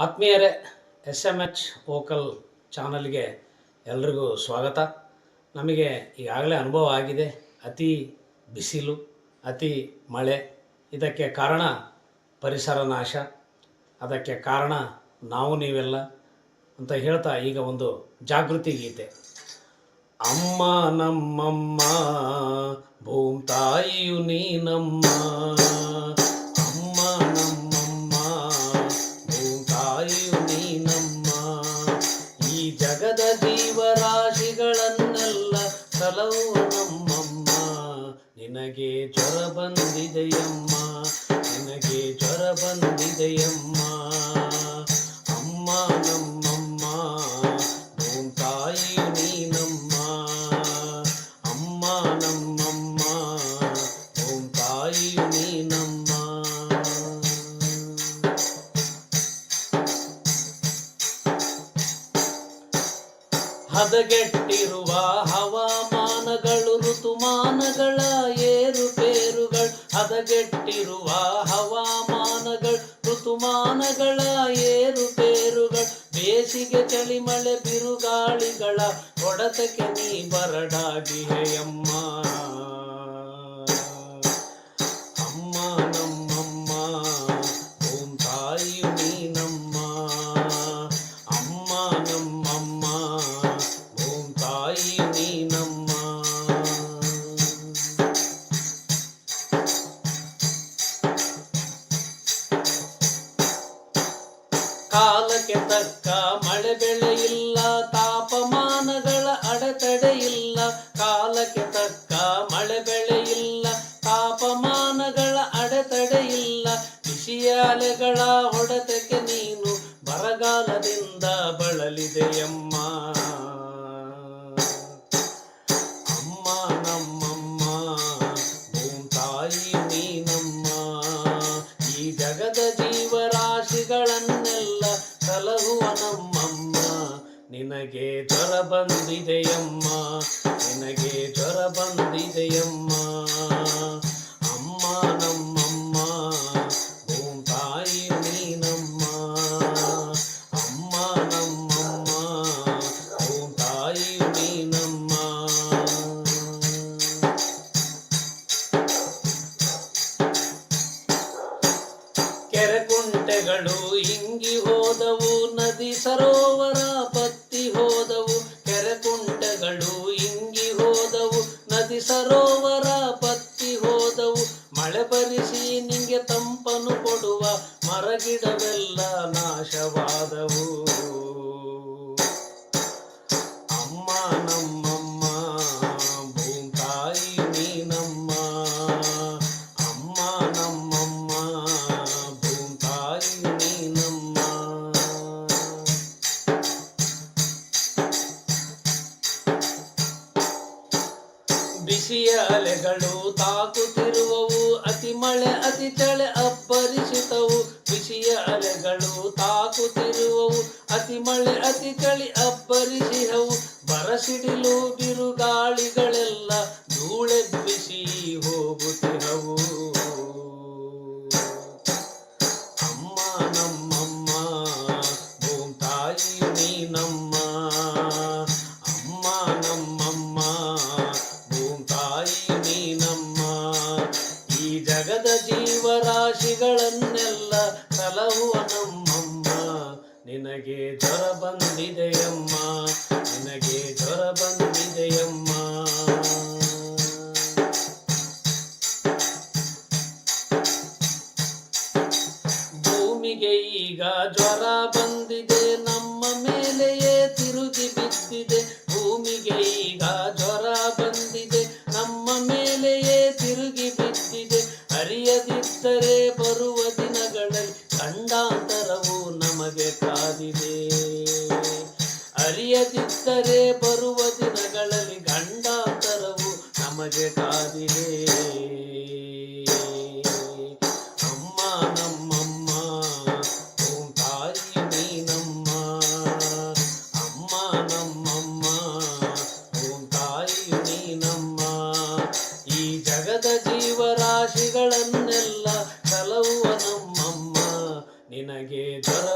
ಆತ್ಮೀಯರೇ S M H vocal ಚಾನಲ್ಗೆ ಎಲ್ರಿಗೂ ಸ್ವಾಗತ. ನಮಗೆ ಈಗಾಗಲೇ ಅನುಭವ ಆಗಿದೆ. ಅತಿ ಬಿಸಿಲು, ಅತಿ ಮಳೆ, ಇದಕ್ಕೆ ಕಾರಣ ಪರಿಸರ ನಾಶ, ಅದಕ್ಕೆ ಕಾರಣ ನಾವು ನೀವೆಲ್ಲ ಅಂತ ಹೇಳ್ತಾ ಈಗ ಒಂದು ಜಾಗೃತಿ ಗೀತೆ. ಅಮ್ಮ ನಮ್ಮಮ್ಮ ಭೂಮ್ ತಾಯಿಯು ನೀನಮ್ಮ. ನಿನಗೆ ಜ್ವರ ಬಂದಿದೆಯಮ್ಮ, ನಿನಗೆ ಜ್ವರ ಬಂದಿದೆಯಮ್ಮ. ಅಮ್ಮ ನಮ್ಮಮ್ಮ ತಾಯಿ ನೀನಮ್ಮ. ಅಮ್ಮ ನಮ್ಮಮ್ಮ ಓಂ ತಾಯಿ ನೀನಮ್ಮ. ಹದಗೆಟ್ಟಿರುವ ಬೇಸಿಗೆ ಚಳಿ ಮಳೆ ಬಿರುಗಾಳಿಗಳ ಹೊಡೆತಕ್ಕೆ ನೀ ಬರಡಾಗಿಯಮ್ಮ ತಕ್ಕ ಮಳೆ ಬೆಳೆ ಇಲ್ಲ, ತಾಪಮಾನಗಳ ಅಡೆತಡೆ ಇಲ್ಲ, ಕಾಲಕ್ಕೆ ತಕ್ಕ ಮಳೆ ಬೆಳೆ ಇಲ್ಲ, ತಾಪಮಾನಗಳ ಅಡೆತಡೆ ಇಲ್ಲ. ಬಿಸಿಯ ಅಲೆಗಳ ಹೊಡೆತಕ್ಕೆ ನೀನು ಬರಗಾಲದಿಂದ ಬಳಲಿದೆಯಮ್ಮ ಜ್ವರ ಬಂದಿದೆಯಮ್ಮ ನಿನಗೆ ಜ್ವರ ಬಂದಿದೆಯಮ್ಮ ಅಮ್ಮ. ನಮ್ಮಮ್ಮ ಓಂ ತಾಯಿ ನೀನಮ್ಮ. ಅಮ್ಮ ನಮ್ಮಮ್ಮ ಓಂ ತಾಯಿ ನೀನಮ್ಮ ಕೆರೆಕುಂಟೆಗಳು ಇಂಗಿ ಹೋದವು, ನದಿ ಸರೋವರ ಕುಂಟೆಗಳು ಇಂಗಿ ಹೋದವು ನದಿ ಸರೋವರ ಪತ್ತಿ ಹೋದವು. ಮಳೆ ಬರಿಸಿ ನಿಂಗೆ ತಂಪನು ಕೊಡುವ ಮರಗಿಡವೆಲ್ಲ ನಾಶವಾದವು. ಬಿಸಿಯ ಅಲೆಗಳು ತಾಕುತ್ತಿರುವವು. ಅತಿ ಮಳೆ, ಅತಿ ಚಳೆ ಅಪ್ಪರಿಸಿತವು ಬಿಸಿಯ ಅಲೆಗಳು ತಾಕುತ್ತಿರುವವು. ಅತಿ ಮಳೆ, ಅತಿ ಚಳಿ ಅಬ್ಬರಿಸಿಹವು ಬರಸಿಡಿಲು ಬಿರುಗಾಳಿಗಳೆಲ್ಲ ಧೂಳೆಬ್ಬಿಸಿ ಹೋಗುತ್ತಿರವು. ಜೀವರಾಶಿಗಳನ್ನೆಲ್ಲ ಸಲಹುವ ನಮ್ಮಮ್ಮ. ನಿನಗೆ ಜ್ವರ ಬಂದಿದೆಯಮ್ಮ. ನಿನಗೆ ಜ್ವರ ಬಂದಿದೆಯಮ್ಮ. ಭೂಮಿಗೆ ಈಗ ಜ್ವರ ಬಂದಿದೆ. ನಮ್ಮ ಮೇಲೆಯೇ ತಿರುಗಿ ಬಿದ್ದಿದೆ. ಭೂಮಿಗೆ ಈಗ ಅರಿಯದಿದ್ದರೆ ಬರುವ ದಿನಗಳಲ್ಲಿ ಗಂಡಾಂತರವು ನಮಗೆ ಕಾದಿದೆ. ಅಮ್ಮ, ನಮ್ಮಮ್ಮ ಓಂ ತಾಯಿ ನೀನಮ್ಮ ಅಮ್ಮ, ನಮ್ಮಮ್ಮ ಓಂ ತಾಯಿ ನೀನಮ್ಮ ಈ ಜಗದ ಜೀವರಾಶಿಗಳನ್ನೆಲ್ಲ ನಮ್ಮಮ್ಮ. ನಿನಗೆ ದೊರ